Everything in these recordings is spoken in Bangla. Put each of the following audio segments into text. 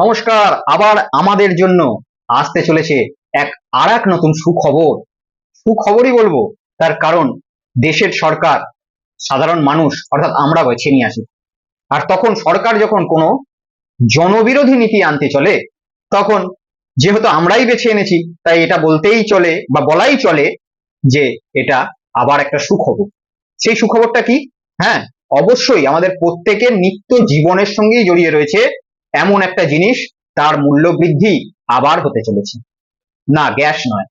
নমস্কার, আবার আমাদের জন্য আসতে চলেছে এক আর এক নতুন সুখবর। সুখবরই বলব, তার কারণ দেশের সরকার, সাধারণ মানুষ, অর্থাৎ আমরা বেছে নিয়ে আসি। আর তখন সরকার যখন কোনো জনবিরোধী নীতি আনতে চলে, তখন যেহেতু আমরাই বেছে এনেছি, তাই এটা বলতেই চলে বা বলাই চলে যে এটা আবার একটা সুখবর। সেই সুখবরটা কি? হ্যাঁ অবশ্যই আমাদের প্রত্যেকের নিত্য জীবনের সঙ্গেই জড়িয়ে রয়েছে এমন একটা জিনিস তার মূল্য বৃদ্ধি আবার হতে চলেছে। না, গ্যাস নয়,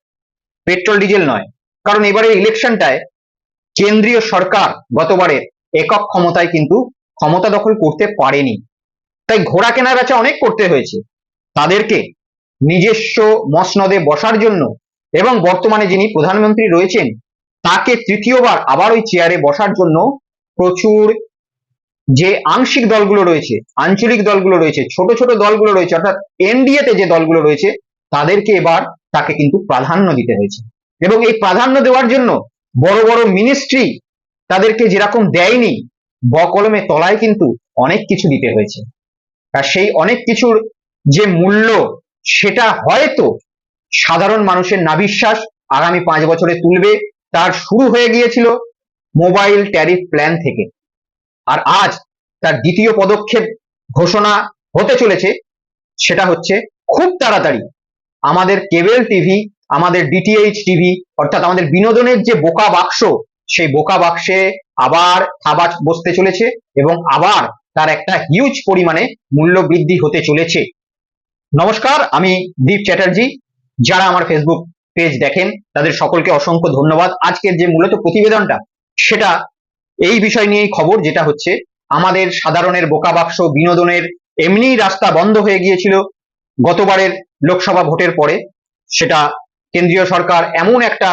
পেট্রোল, ডিজেল নয়। কারণ এবারে ইলেকশনটায় কেন্দ্রীয় সরকার গতবারে একক ক্ষমতায় কিন্তু ক্ষমতা দখল করতে পারেনি। তাই ঘোড়া কেনা বেচা অনেক করতে হয়েছে। তাদেরকে নিজস্ব মসনদে বসার জন্য এবং বর্তমানে যিনি প্রধানমন্ত্রী রয়েছেন, তাকে তৃতীয়বার আবার ওই চেয়ারে বসার জন্য প্রচুর যে আংশিক দলগুলো রয়েছে, আঞ্চলিক দলগুলো রয়েছে, ছোট ছোট দলগুলো রয়েছে, অর্থাৎ এনডিএ তে যে দলগুলো রয়েছে, তাদেরকে এবার তাকে কিন্তু প্রাধান্য দিতে হয়েছে। এবং এই প্রাধান্য দেওয়ার জন্য বড় বড় মিনিস্ট্রি তাদেরকে যেরকম দেয়নি, বকলমে তলায় কিন্তু অনেক কিছু দিতে হয়েছে। আর সেই অনেক কিছুর যে মূল্য, সেটা হয়তো সাধারণ মানুষের নাবিশ্বাস আগামী পাঁচ বছরে তুলবে। তার শুরু হয়ে গিয়েছিল মোবাইল ট্যারিফ প্ল্যান থেকে। আর আজ তার দ্বিতীয় পদক্ষেপ ঘোষণা হতে চলেছে, সেটা হচ্ছে খুব তাড়াতাড়ি আমাদের কেবল টিভি, আমাদের ডিটিএইচ টিভি, অর্থাৎ আমাদের বিনোদনের যে বোকা বাক্স, সেই বোকা বাক্সে আবার থাবা বসতে চলেছে এবং আবার তার একটা হিউজ পরিমাণে মূল্য বৃদ্ধি হতে চলেছে। নমস্কার, আমি দীপ চ্যাটার্জি। যারা আমার ফেসবুক পেজ দেখেন, তাদের সকলকে অসংখ্য ধন্যবাদ। আজকের যে মূলত প্রতিবেদনটা, সেটা এই বিষয় নিয়েই খবর, যেটা হচ্ছে আমাদের সাধারণের বোকা বাক্স বিনোদনের এমনিই রাস্তা বন্ধ হয়ে গিয়েছিল গতবারের লোকসভা ভোটের পরে। সেটা কেন্দ্রীয় সরকার এমন একটা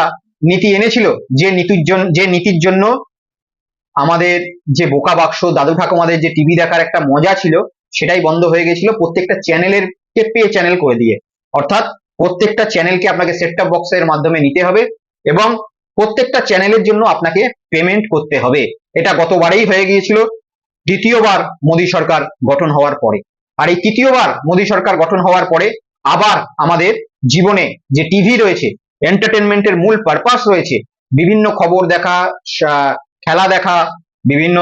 নীতি এনেছিল যে নীতির জন্য যে নীতির জন্য আমাদের যে বোকা বাক্স, দাদু ঠাকুমাদের যে টিভি দেখার একটা মজা ছিল, সেটাই বন্ধ হয়ে গেছিল প্রত্যেকটা চ্যানেলের কে পে চ্যানেল করে দিয়ে। অর্থাৎ প্রত্যেকটা চ্যানেলকে আপনাকে সেট টপ বক্সের মাধ্যমে নিতে হবে এবং প্রত্যেকটা চ্যানেলের জন্য আপনাকে পেমেন্ট করতে হবে। এটা গতবারেই হয়ে গিয়েছিল, দ্বিতীয়বার মোদী সরকার গঠন হওয়ার পরে। আর এই তৃতীয়বার মোদী সরকার গঠন হওয়ার পরে আবার আমাদের জীবনে যে টিভি রয়েছে এন্টারটেনমেন্টের মূল পারপাস রয়েছে, বিভিন্ন খবর দেখা খেলা দেখা, বিভিন্ন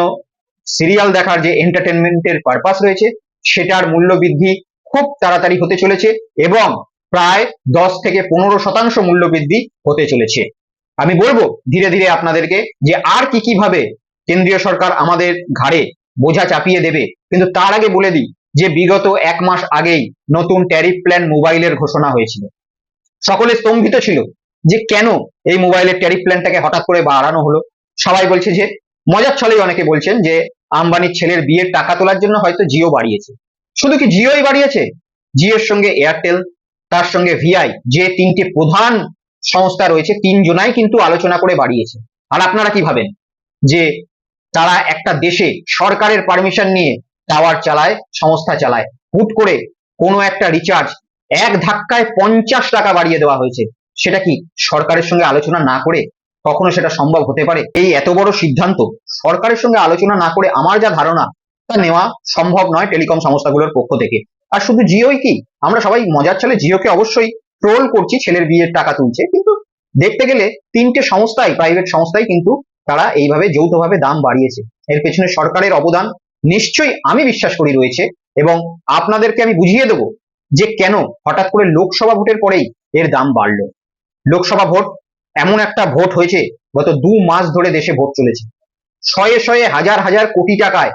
সিরিয়াল দেখার যে এন্টারটেনমেন্টের পারপাস রয়েছে, সেটার মূল্য বৃদ্ধি খুব তাড়াতাড়ি হতে চলেছে এবং প্রায় দশ থেকে পনেরো শতাংশ মূল্য বৃদ্ধি হতে চলেছে। আমি বলব ধীরে ধীরে আপনাদেরকে যে আর কি কি ভাবে কেন্দ্রীয় সরকার আমাদের ঘাড়ে বোঝা চাপিয়ে দেবে। কিন্তু তার আগে বলে দিই যে বিগত এক মাস আগেই নতুন ট্যারিফ প্ল্যান মোবাইলের ঘোষণা হয়েছিল। সকলে স্তম্ভিত ছিল যে কেন এই মোবাইলের ট্যারিফ প্ল্যানটাকে হঠাৎ করে বাড়ানো হলো। সবাই বলছে যে, মজার ছলেই অনেকে বলছেন যে, আম্বানির ছেলের বিয়ের টাকা তোলার জন্য হয়তো জিও বাড়িয়েছে। শুধু কি জিওই বাড়িয়েছে? জিওর সঙ্গে এয়ারটেল তার সঙ্গে ভিআই যে তিনটি প্রধান সংস্থা রয়েছে তিনজনাই কিন্তু আলোচনা করে বাড়িয়েছে। আর আপনারা কি ভাবেন? যে তারা একটা দেশে সরকারের পারমিশন নিয়ে টাওয়ার চালায়, সংস্থা চালায়, হুট করে কোনো একটা রিচার্জ এক ধাক্কায় পঞ্চাশ টাকা বাড়িয়ে দেওয়া হয়েছে, সেটা কি সরকারের সঙ্গে আলোচনা না করে কখনো সেটা সম্ভব হতে পারে? এই এত বড় সিদ্ধান্ত সরকারের সঙ্গে আলোচনা না করে আমার যা ধারণা, তা নেওয়া সম্ভব নয় টেলিকম সংস্থাগুলোর পক্ষ থেকে। আর শুধু জিওই কি? আমরা সবাই মজার চলে জিওকে অবশ্যই ট্রোল করছি, ছেলের বিয়ের টাকা তুলছে, কিন্তু দেখতে গেলে তিনটে সংস্থাই প্রাইভেট সংস্থাই কিন্তু তারা এইভাবে যৌথভাবে দাম বাড়িয়েছে। এর পেছনে সরকারের অবদান নিশ্চয়ই আমি বিশ্বাস করি রয়েছে এবং আপনাদেরকে আমি বুঝিয়ে দেবো যে কেন হঠাৎ করে লোকসভা ভোটের পরেই এর দাম বাড়লো। লোকসভা ভোট এমন একটা ভোট হয়েছে, গত দু মাস ধরে দেশে ভোট চলেছে। শয়ে শয়ে হাজার হাজার কোটি টাকায়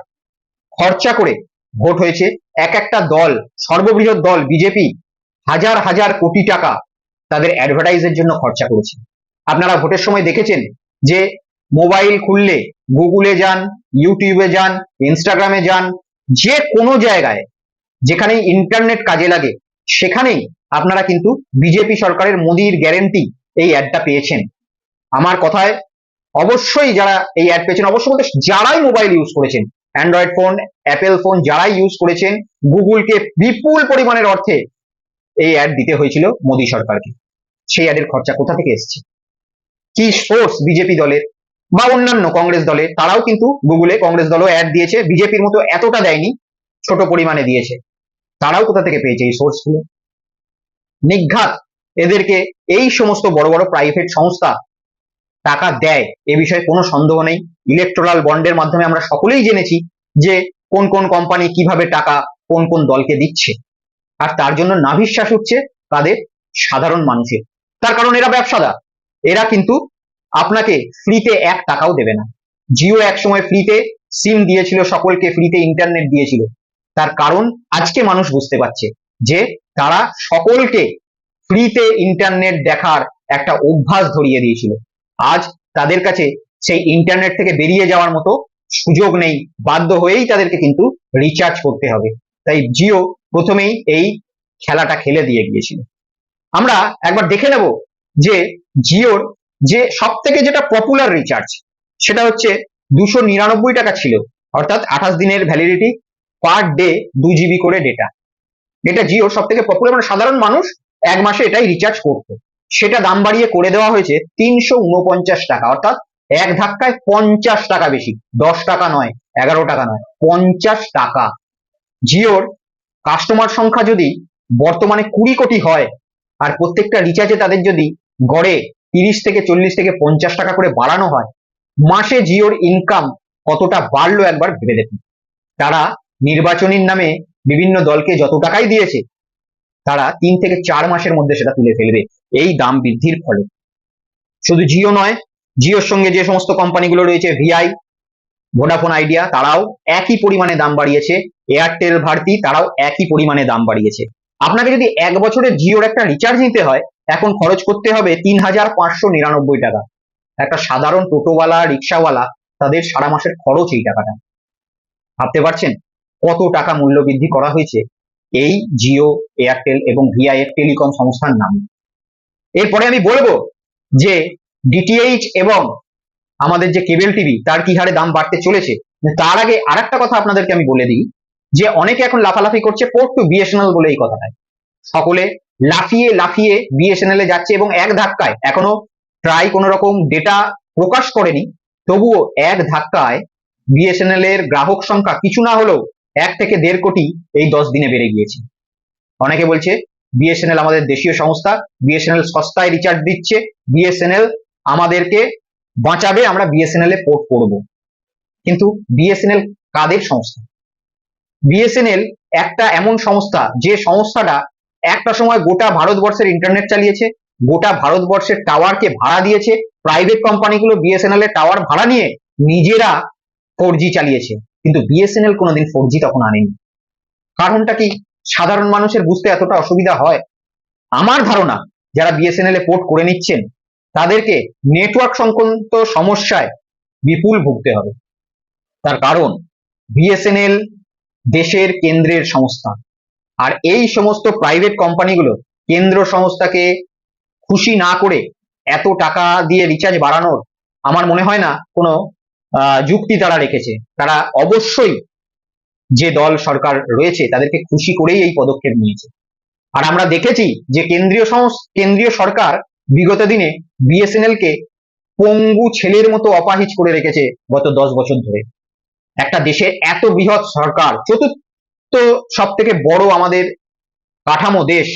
খরচা করে ভোট হয়েছে এক একটা দল, সর্ববৃহৎ দল, বিজেপি হাজার হাজার কোটি টাকা তাদের অ্যাডভার্টাইজের জন্য খরচা করেছে। আপনারা ভোটের সময় দেখেছেন যে মোবাইল খুললে গুগলে যান ইউটিউবে যান ইনস্টাগ্রামে যান, যে কোনো জায়গায় যেখানে ইন্টারনেট কাজে লাগে, সেখানেই আপনারা কিন্তু বিজেপি সরকারের মোদির গ্যারেন্টি এই অ্যাডটা পেয়েছেন। আমার কথায় অবশ্যই যারা এই অ্যাড পেয়েছেন অবশ্যই বলতে যারাই মোবাইল ইউজ করেছেন অ্যান্ড্রয়েড ফোন অ্যাপেল ফোন যারাই ইউজ করেছেন গুগলকে বিপুল পরিমাণের অর্থে এই অ্যাড দিতে হয়েছিল মোদী সরকারকে। সেই অ্যাডের খরচা কোথা থেকে এসেছে? কি সোর্স বিজেপি দলের বা অন্যান্য কংগ্রেস দলে তারাও কিন্তু গুগলে কংগ্রেস দলও অ্যাড দিয়েছে বিজেপির মতো এতটা দেয়নি, ছোট পরিমাণে দিয়েছে। তারাও কোথা থেকে পেয়েছে এই সোর্সগুলো নিঘাত এদেরকে এই সমস্ত বড় বড় প্রাইভেট সংস্থা টাকা দেয়, এ বিষয়ে কোনো সন্দেহ নেই। ইলেকট্রাল বন্ডের মাধ্যমে আমরা সকলেই জেনেছি যে কোন কোন কোম্পানি কীভাবে টাকা কোন কোন দলকে দিচ্ছে। আর তার জন্য নাভিশ্বাস উঠছে তাদের সাধারণ মানুষের। তার কারণ এরা ব্যবসাদার এরা কিন্তু আপনাকে ফ্রিতে এক টাকাও দেবে না। জিও এক সময় ফ্রিতে সিম দিয়েছিল, সকলকে ফ্রিতে ইন্টারনেট দিয়েছিল। তার কারণ আজকে মানুষ বুঝতে পারছে যে তারা সকলকে ফ্রিতে ইন্টারনেট দেখার একটা অভ্যাস ধরিয়ে দিয়েছিল। আজ তাদের কাছে সেই ইন্টারনেট থেকে বেরিয়ে যাওয়ার মতো সুযোগ নেই। বাধ্য হয়েই তাদেরকে কিন্তু রিচার্জ করতে হবে। তাই জিও প্রথমেই এই খেলাটা খেলে দিয়ে গিয়েছিল। আমরা একবার দেখে নেব যে জিওর যে সব থেকে যেটা পপুলার রিচার্জ সেটা হচ্ছে দুশো নিরানব্বই টাকা ছিল। অর্থাৎ আঠাশ দিনের ভ্যালিডিটি পার ডে দু জিবি করে ডেটা এটা জিওর সব থেকে পপুলার মানে সাধারণ মানুষ এক মাসে এটাই রিচার্জ করতো। সেটা দাম বাড়িয়ে করে দেওয়া হয়েছে তিনশো উনপঞ্চাশ টাকা। অর্থাৎ এক ধাক্কায় পঞ্চাশ টাকা বেশি। দশ টাকা নয়, এগারো টাকা নয়, পঞ্চাশ টাকা। জিওর কাস্টমার সংখ্যা যদি বর্তমানে কুড়ি কোটি হয় আর প্রত্যেকটা রিচার্জে তাদের যদি গড়ে তিরিশ থেকে চল্লিশ থেকে পঞ্চাশ টাকা করে বাড়ানো হয়, মাসে জিওর ইনকাম কতটা বাড়লো একবার ভেবে দেখুন। তারা নির্বাচনীর নামে বিভিন্ন দলকে যত টাকাই দিয়েছে, তারা তিন থেকে চার মাসের মধ্যে সেটা তুলে ফেলবে। এই দাম বৃদ্ধির ফলে। শুধু জিও নয়, জিওর সঙ্গে যে সমস্ত কোম্পানিগুলো রয়েছে ভিআই ভোডাফোন আইডিয়া তারাও একই পরিমাণে দাম বাড়িয়েছে। এয়ারটেল ভারতী, তারাও একই পরিমাণে দাম বাড়িয়েছে। আপনাকে যদি এক বছরে জিওর একটা রিচার্জ নিতে হয়, এখন খরচ করতে হবে তিন হাজার পাঁচশো নিরানব্বই টাকা। একটা সাধারণ টোটোওয়ালা, রিক্সাওয়ালা, তাদের সারা মাসের খরচ এই টাকাটা। ভাবতে পারছেন কত টাকা মূল্য বৃদ্ধি করা হয়েছে এই জিও এয়ারটেল এবং ভিআইএফ টেলিকম সংস্থার নামে? এরপরে আমি বলব যে ডিটিএইচ এবং আমাদের যে কেবল টিভি, তার কি হারে দাম বাড়তে চলেছে? তার আগে আরেকটা কথা আপনাদেরকে আমি বলে দিই। যে অনেকে এখন লাফালাফি করছে পোর্ট টু বিএসএনএল বলে এই কথাটাই। সকলে লাফিয়ে লাফিয়ে বিএসএনএল এ যাচ্ছে এবং এক ধাক্কায়, এখনও ট্রাই কোনো রকম ডেটা প্রকাশ করেনি, তবুও এক ধাক্কায় বিএসএনএল এর গ্রাহক সংখ্যা কিছু না হলেও এক থেকে দেড় কোটি এই দশ দিনে বেড়ে গিয়েছে। অনেকে বলছে বিএসএনএল আমাদের দেশীয় সংস্থা বিএসএনএল সস্তায় রিচার্জ দিচ্ছে বিএসএনএল আমাদেরকে বাঁচাবে, আমরা বিএসএনএল এ পোর্ট করব। কিন্তু বিএসএনএল কাদের সংস্থা? বিএসএনএল একটা এমন সংস্থা যে সংস্থাটা একটা সময় গোটা ভারতবর্ষের ইন্টারনেট চালিয়েছে, গোটা ভারতবর্ষের টাওয়ারকে ভাড়া দিয়েছে প্রাইভেট কোম্পানিগুলো বিএসএনএল এর টাওয়ার ভাড়া নিয়ে নিজেরা ফোর চালিয়েছে। কিন্তু বিএসএনএল কোনোদিন ফোর তখন আনেনি। কারণটা কি? সাধারণ মানুষের বুঝতে এতটা অসুবিধা হয়? আমার ধারণা, যারা বিএসএনএল এ পোর্ট করে নিচ্ছেন, তাদেরকে নেটওয়ার্ক সংক্রান্ত সমস্যায় বিপুল ভুগতে হবে। তার কারণ বিএসএনএল দেশের কেন্দ্রের সংস্থা। আর এই সমস্ত প্রাইভেট কোম্পানিগুলো কেন্দ্র সংস্থাকে খুশি না করে এত টাকা দিয়ে রিচার্জ বাড়ানোর আমার মনে হয় না কোনো যুক্তি তারা রেখেছে। তারা অবশ্যই যে দল সরকার রয়েছে তাদেরকে খুশি করেই এই পদক্ষেপ নিয়েছে। আর আমরা দেখেছি যে কেন্দ্রীয় কেন্দ্রীয় সরকার বিগত দিনে বিএসএনএল কে পঙ্গু ছেলের মতো অপাহিজ করে রেখেছে গত দশ বছর ধরে। একটা দেশের এত বৃহৎ সরকার, চতুর্থ সব থেকে বড় আমাদের কাঠামো দেশ,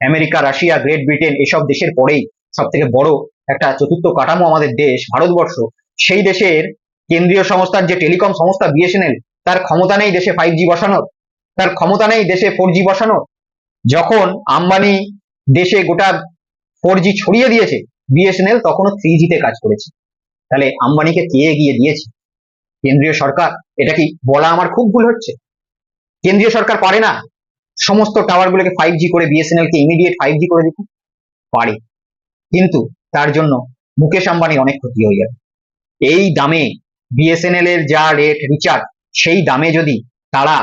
আমেরিকা, রাশিয়া, গ্রেট ব্রিটেন এসব দেশের পরেই সব থেকে বড় একটা চতুর্থ কাঠামো আমাদের দেশ, ভারতবর্ষ। সেই দেশের কেন্দ্রীয় সংস্থার যে টেলিকম সংস্থা বিএসএনএল তার ক্ষমতা নেই দেশে ফাইভ জি বসানোর, তার ক্ষমতা নেই দেশে ফোর জি বসানোর। যখন আম্বানি দেশে গোটা ফোর ছড়িয়ে দিয়েছে বিএসএনএল তখনও থ্রি জিতে কাজ করেছে। তাহলে আম্বানিকে কে এগিয়ে দিয়েছে? কেন্দ্রীয় সরকার, এটা কি বলা আমার খুব ভুল হচ্ছে? কেন্দ্রীয় সরকার পারে না? সমস্ত টাওয়ার গুলোকে ফাইভ জি করে বিএসএনএল কে ইমিডিয়েট ফাইভ জি করে দিতে? পারে। কিন্তু তার জন্য মুকেশ আম্বানির অনেক ক্ষতি হয়ে যাবে। এই দামে বিএসএনএল এর যা রেট রিচার্জ সেই দামে যদি তারা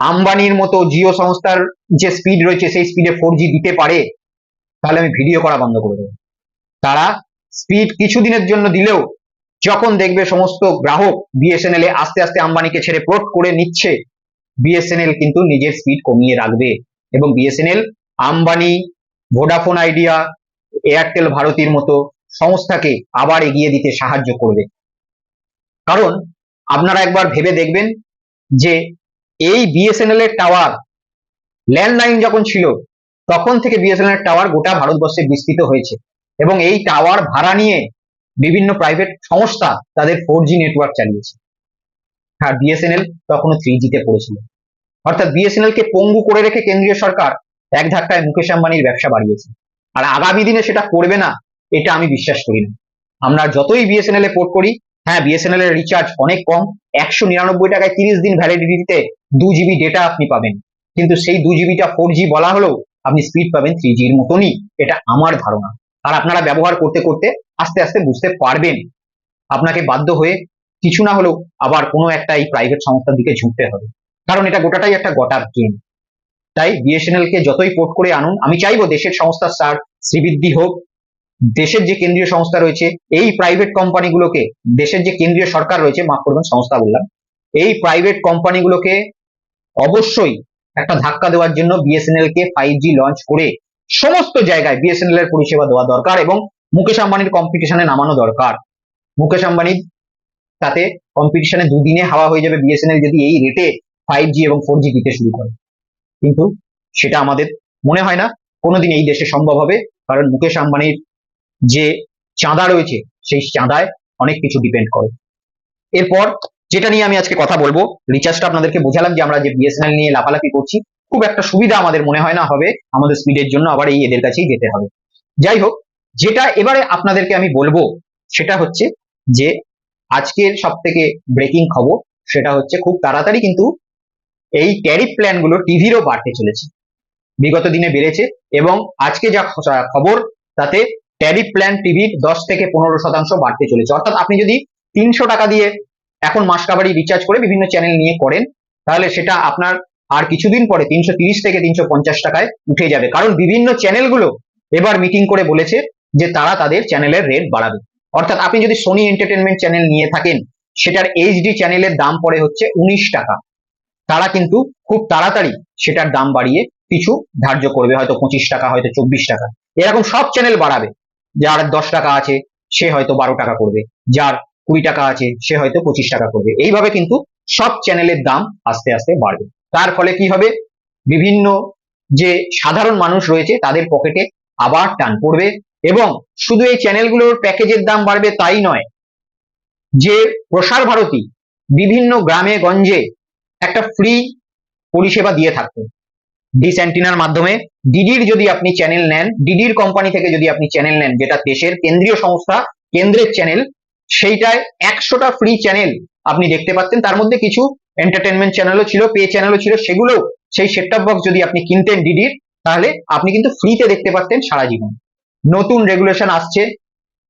আম্বানির মতো জিও সংস্থার যে স্পিড রয়েছে, সেই স্পিডে ফোর জি দিতে পারে, তাহলে আমি ভিডিও করা বন্ধ করে দেবো। তারা স্পিড কিছুদিনের জন্য দিলেও যখন দেখবে সমস্ত গ্রাহক বিএসএনএল এ আস্তে আস্তে আম্বানিকে ছেড়ে পোর্ট করে নিচ্ছে বিএসএনএল কিন্তু নিজের স্পিড কমিয়ে রাখবে এবং BSNL Ambani Vodafone Idea Airtel ভারতীর মতো সংস্থাকে আবার এগিয়ে দিতে সাহায্য করবে। কারণ আপনারা একবার ভেবে দেখবেন যে এই বিএসএনএল এর টাওয়ার ল্যান্ডলাইন যখন ছিল, তখন থেকে বিএসএনএল টাওয়ার গোটা ভারতবর্ষে বিস্তৃত হয়েছে এবং এই টাওয়ার ভাড়া নিয়ে বিভিন্ন প্রাইভেট সংস্থা তাদের ফোর জি নেটওয়ার্ক চালিয়েছে। আর বিএসএনএল তখনও থ্রি জিতে পড়েছিল। অর্থাৎ বিএসএনএল কে পঙ্গু করে রেখে কেন্দ্রীয় সরকার এক ধাক্কায় মুকেশ আম্বানির ব্যবসা বাড়িয়েছে। আর আগামী দিনে সেটা করবে না, এটা আমি বিশ্বাস করি না। আমরা যতই বিএসএনএল এ পোর্ট করি হ্যাঁ বিএসএনএল এর রিচার্জ অনেক কম, একশো নিরানব্বই টাকায় তিরিশ দিন ভ্যালিডিটিতে দু জিবি ডেটা আপনি পাবেন। কিন্তু সেই দু জিবিটা ফোর জি বলা হলেও আপনি স্পিড পাবেন থ্রি জির মতনই, এটা আমার ধারণা। আর আপনারা ব্যবহার করতে করতে আস্তে আস্তে বুঝতে পারবেন। আপনাকে বাধ্য হয়ে কিছু না হলেও আবার কোনো একটা এই প্রাইভেট সংস্থার দিকে ঝুঁকতে হবে। কারণ এটা গোটাটাই একটা গটার গেম তাই বিএসএনএল কে যতই পোর্ট করে আনুন, আমি চাইব দেশের সংস্থার স্যার শ্রীবৃদ্ধি হোক, দেশের যে কেন্দ্রীয় সংস্থা রয়েছে, এই প্রাইভেট কোম্পানিগুলোকে দেশের যে কেন্দ্রীয় সরকার রয়েছে, মাফ করবেন, সংস্থা বললাম, এই প্রাইভেট কোম্পানিগুলোকে অবশ্যই একটা ধাক্কা দেওয়ার জন্য বিএসএনএল কে ফাইভ জি লঞ্চ করে সমস্ত জায়গায় বিএসএনএল এর পরিষেবা দেওয়া দরকার এবং মুকেশ আম্বানির কম্পিটিশনে নামানো দরকার। মুকেশ আম্বানি তাতে কম্পিটিশনে দুদিনে হাওয়া হয়ে যাবে বিএসএনএল যদি এই রেটে ফাইভ জি এবং ফোর জি দিতে শুরু করে। কিন্তু সেটা আমাদের মনে হয় না, কোনোদিন এই দেশে সম্ভব হবে, কারণ মুকেশ আম্বানির যে চাঁদা রয়েছে, সেই চাঁদায় অনেক কিছু ডিপেন্ড করে। এরপর যেটা নিয়ে আমি আজকে কথা বলব রিচার্জটা আপনাদেরকে বোঝালাম যে আমরা যে বিএসএনএল নিয়ে লাফালাফি করছি খুব একটা সুবিধা আমাদের মনে হয় না হবে, আমাদের স্পিডের জন্য আবার এই এদের কাছেই যেতে হবে। যাই হোক, যেটা এবারে আপনাদেরকে আমি বলব, সেটা হচ্ছে যে আজকের সব থেকে ব্রেকিং খবর, সেটা হচ্ছে খুব তাড়াতাড়ি কিন্তু এই ট্যারিফ প্ল্যানগুলো টিভিরও বাড়তে চলেছে। বিগত দিনে বেড়েছে এবং আজকে যা খবর, তাতে ট্যারিফ প্ল্যান টিভির দশ থেকে পনেরো শতাংশ বাড়তে চলেছে। অর্থাৎ আপনি যদি তিনশো টাকা দিয়ে এখন মাস কাবারি রিচার্জ করে বিভিন্ন চ্যানেল নিয়ে করেন, তাহলে সেটা আপনার আর কিছুদিন পরে তিনশো থেকে তিনশো পঞ্চাশ টাকায় উঠে যাবে। কারণ বিভিন্ন চ্যানেলগুলো এবার মিটিং করে বলেছে যে তারা তাদের চ্যানেলের রেট বাড়াবে। অর্থাৎ আপনি যদি সোনি এন্টারটেনমেন্ট চ্যানেল নিয়ে থাকেন, সেটার এইচডি চ্যানেলের দাম পড়ে হচ্ছে উনিশ টাকা। তারা কিন্তু খুব তাড়াতাড়ি সেটার দাম বাড়িয়ে কিছু ধার্য করবে, হয়তো পঁচিশ টাকা, হয়তো চব্বিশ টাকা। এরকম সব চ্যানেল বাড়াবে। যার দশ টাকা আছে, সে হয়তো বারো টাকা করবে। যার কুড়ি টাকা আছে, সে হয়তো পঁচিশ টাকা করবে। এইভাবে কিন্তু সব চ্যানেলের দাম আস্তে আস্তে বাড়বে। তার ফলে কি হবে? বিভিন্ন যে সাধারণ মানুষ রয়েছে, তাদের পকেটে আবার টান পড়বে এবং শুধু এই চ্যানেলগুলোর প্যাকেজের দাম বাড়বে তাই নয়, যে প্রসার ভারতী বিভিন্ন গ্রামে, গঞ্জে একটা ফ্রি পরিষেবা দিয়ে থাকতো। ডিস অ্যান্টিনার মাধ্যমে ডিডির যদি আপনি চ্যানেল নেন ডিডির কোম্পানি থেকে যদি আপনি চ্যানেল নেন, যেটা দেশের কেন্দ্রীয় সংস্থা, কেন্দ্রের চ্যানেল সেইটায় একশোটা ফ্রি চ্যানেল আপনি দেখতে পাচ্ছেন। তার মধ্যে কিছু এন্টারটেনমেন্ট চ্যানেলও ছিল পে চ্যানেলও ছিল, সেগুলো, সেই সেটটপ বক্স যদি আপনি কিনতেন ডিডির তাহলে আপনি কিন্তু ফ্রিতে দেখতে পাচ্ছেন সারা জীবন। নতুন রেগুলেশন আসছে,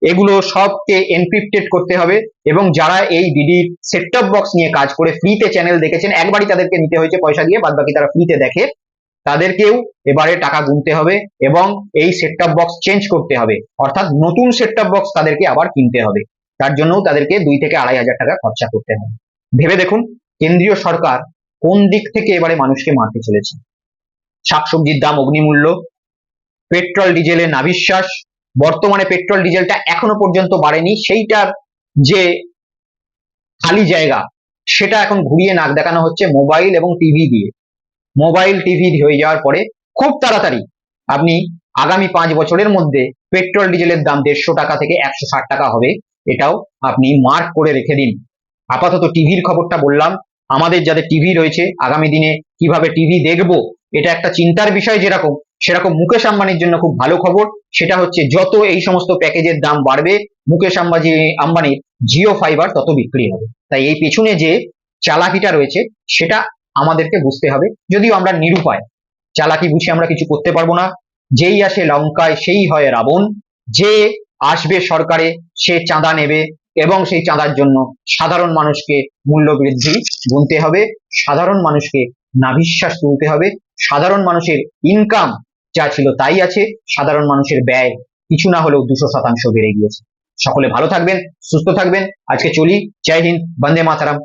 এগুলো সবকে এনক্রিপ্টেড করতে হবে এবং যারা এই ডিডির সেটটপ বক্স নিয়ে কাজ করে ফ্রিতে চ্যানেল দেখেছেন, একবারই তাদেরকে নিতে হয়েছে পয়সা দিয়ে বাদ বাকি তারা ফ্রিতে দেখে, তাদেরকেও এবারে টাকা গুনতে হবে এবং এই সেটটপ বক্স চেঞ্জ করতে হবে। অর্থাৎ নতুন সেটটপ বক্স তাদেরকে আবার কিনতে হবে। তার জন্যও তাদেরকে দুই থেকে আড়াই হাজার টাকা খরচা করতে হবে। ভেবে দেখুন কেন্দ্রীয় সরকার কোন দিক থেকে এবারে মানুষকে মারতে চলেছে? শাকসবজির দাম অগ্নিমূল্য, পেট্রোল, ডিজেলের নাবিশ্বাস, বর্তমানে পেট্রোল, ডিজেলটা এখনও পর্যন্ত বাড়েনি। সেইটার যে খালি জায়গা, সেটা এখন ঘুরিয়ে নাক দেখানো হচ্ছে মোবাইল এবং টিভি দিয়ে। মোবাইল, টিভি হয়ে যাওয়ার পরে খুব তাড়াতাড়ি আপনি আগামী পাঁচ বছরের মধ্যে পেট্রোল, ডিজেলের দাম দেড়শো টাকা থেকে একশো ষাট টাকা হবে। এটাও আপনি মার্ক করে রেখে দিন। আপাতত টিভির খবরটা বললাম আমাদের যাদের টিভি রয়েছে, আগামী দিনে কীভাবে টিভি দেখব, এটা একটা চিন্তার বিষয় যেরকম, সেরকম মুকেশ আম্বানির জন্য খুব ভালো খবর, সেটা হচ্ছে যত এই সমস্ত প্যাকেজের দাম বাড়বে, মুকেশ আম্বাজি, আম্বানির জিও ফাইবার তত বিক্রি হবে। তাই এই পেছনে যে চালাকিটা রয়েছে, সেটা আমাদেরকে বুঝতে হবে, যদিও আমরা নিরুপায়। চালাকি বুঝে আমরা কিছু করতে পারব না। যেই আসে লঙ্কায়, সেই হয় রাবণ। যে আসবে সরকারে, সে চাঁদা নেবে। এবং সেই চাঁদার জন্য সাধারণ মানুষকে মূল্য বৃদ্ধি গুনতে হবে, সাধারণ মানুষকে নাভিশ্বাস তুলতে হবে, সাধারণ মানুষের ইনকাম যা ছিল তাই আছে, সাধারণ মানুষের ব্যয় কিছু না হলেও দুশো শতাংশ বেড়ে গিয়েছে। সকলে ভালো থাকবেন, সুস্থ থাকবেন, আজকে চলি, জয় হিন্দ, বন্দে মাতারাম,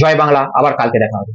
জয় বাংলা, আবার কালকে দেখা হবে।